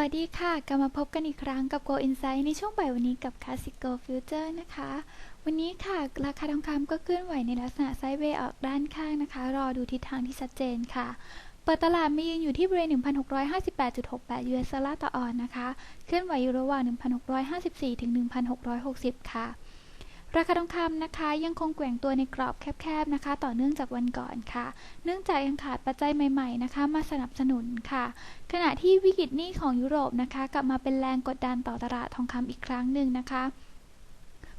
วัสดีค่ะ กลับมาพบกันอีกครั้งกับ Go Insight ในช่วงบ่ายวันนี้กับ Classic Go Future นะคะ วันนี้ค่ะ ราคาทองคำก็เคลื่อนไหวในลักษณะไซด์เวย์ออกด้านข้างนะคะ รอดูทิศทางที่ชัดเจนค่ะ เปิดตลาดมายืนอยู่ที่บริเวณ 1,658.68 US ดอลลาร์ต่อออนนะคะ เคลื่อนไหวอยู่ระหว่าง 1,654 ถึง 1,660 ค่ะ ราคาทองคำนะคะยังคงแกว่งตัวในกรอบแคบๆนะคะ ต่อเนื่องจากวันก่อนค่ะ เนื่องจากยังขาดปัจจัยใหม่ๆนะคะ มาสนับสนุนค่ะ ขณะที่วิกฤตหนี้ของยุโรปนะคะ กลับมาเป็นแรงกดดันต่อตลาดทองคำอีกครั้งหนึ่งนะคะ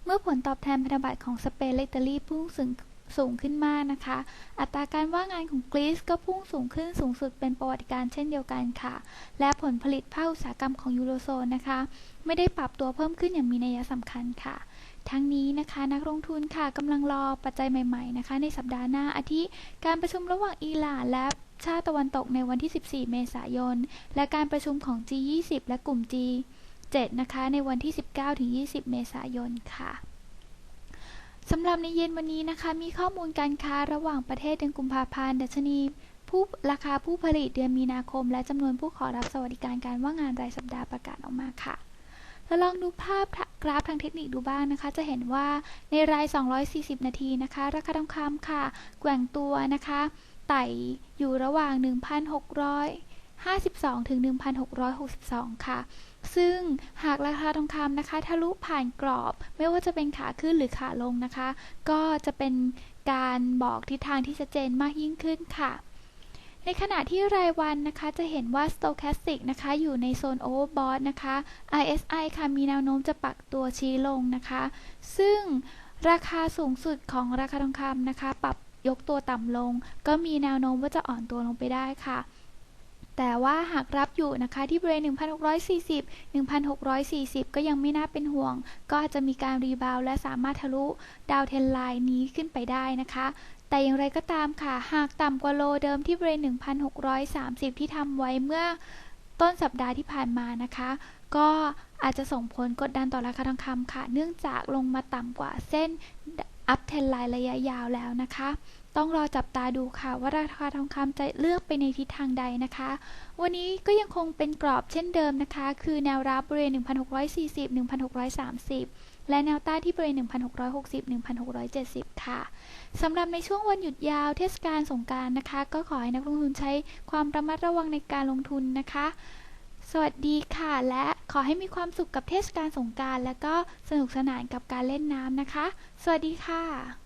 เมื่อผลตอบแทนพันธบัตรของสเปนและอิตาลีพุ่งสูง สูงขึ้นมากนะคะ อัตราการว่างงานของกรีซก็พุ่งสูงขึ้นสูงสุดเป็นประวัติการเช่นเดียวกันค่ะ และผลผลิตภาคอุตสาหกรรมของยูโรโซนนะคะ ไม่ได้ปรับตัวเพิ่มขึ้นอย่างมีนัยสำคัญค่ะทั้งนี้นะคะนักลงทุนค่ะกำลังรอปัจจัยใหม่ๆนะคะในสัปดาห์หน้าอาทิการประชุมระหว่างอิหร่านและชาติตะวันตกในวันที่ 14 เมษายน และการประชุมของ G20 และกลุ่ม G7 นะคะในวันที่ 19-20 เมษายนค่ะ สำหรับในเย็นวันนี้นะคะ มีข้อมูลการค้าระหว่างประเทศเดือนกุมภาพันธ์ดัชนีผู้ราคาผู้ผลิตเดือนมีนาคม และจำนวนผู้ขอรับสวัสดิการการว่างงานรายสัปดาห์ประกาศออกมาค่ะเราลองดูภาพกราฟทางเทคนิคดูบ้างนะคะ จะเห็นว่าในราย 240 นาทีนะคะ ราคาทองคำค่ะ แกว่งตัวนะคะ ไต่อยู่ระหว่าง 1,652 ถึง 1,662 ค่ะ ซึ่งหากราคาทองคำนะคะทะลุผ่านกรอบ ไม่ว่าจะเป็นขาขึ้นหรือขาลงนะคะ ก็จะเป็นการบอกทิศทางที่ชัดเจนมากยิ่งขึ้นค่ะในขณะที่รายวันนะคะจะเห็นว่า Stochastic นะคะอยู่ในโซน Overbought นะคะ RSI ค่ะมีแนวโน้มจะปักตัวชี้ลงนะคะ ซึ่งราคาสูงสุดของราคาทองคำนะคะ ปรับยกตัวต่ำลง ก็มีแนวโน้มว่าจะอ่อนตัวลงไปได้ค่ะ แต่ว่าหากรับอยู่นะคะที่บริเวณ 1,640 1,640 ก็ยังไม่น่าเป็นห่วง ก็อาจจะมีการรีบาวและสามารถทะลุดาวเทนไลน์นี้ขึ้นไปได้นะคะแต่อย่างไรก็ตามค่ะ หากต่ำกว่าโลเดิมที่บริเวณ 1,630 ที่ทำไว้เมื่อต้นสัปดาห์ที่ผ่านมานะคะ ก็อาจจะส่งผลกดดันต่อราคาทองคำค่ะ เนื่องจากลงมาต่ำกว่าเส้น อัพเทนไลน์ระยะยาวแล้วนะคะ ต้องรอจับตาดูค่ะว่าราคาทองคำจะเลือกไปในทิศทางใดนะคะ วันนี้ก็ยังคงเป็นกรอบเช่นเดิมนะคะ คือแนวรับบริเวณ 1,640 1,630และแนวต้านที่บริเวณ 1,660-1,670 ค่ะ สำหรับในช่วงวันหยุดยาวเทศกาลสงการนะคะ ก็ขอให้นักลงทุนใช้ความระมัดระวังในการลงทุนนะคะ สวัสดีค่ะและ ขอให้มีความสุขกับเทศกาลสงการและก็สนุกสนานกับการเล่นน้ำนะคะ สวัสดีค่ะ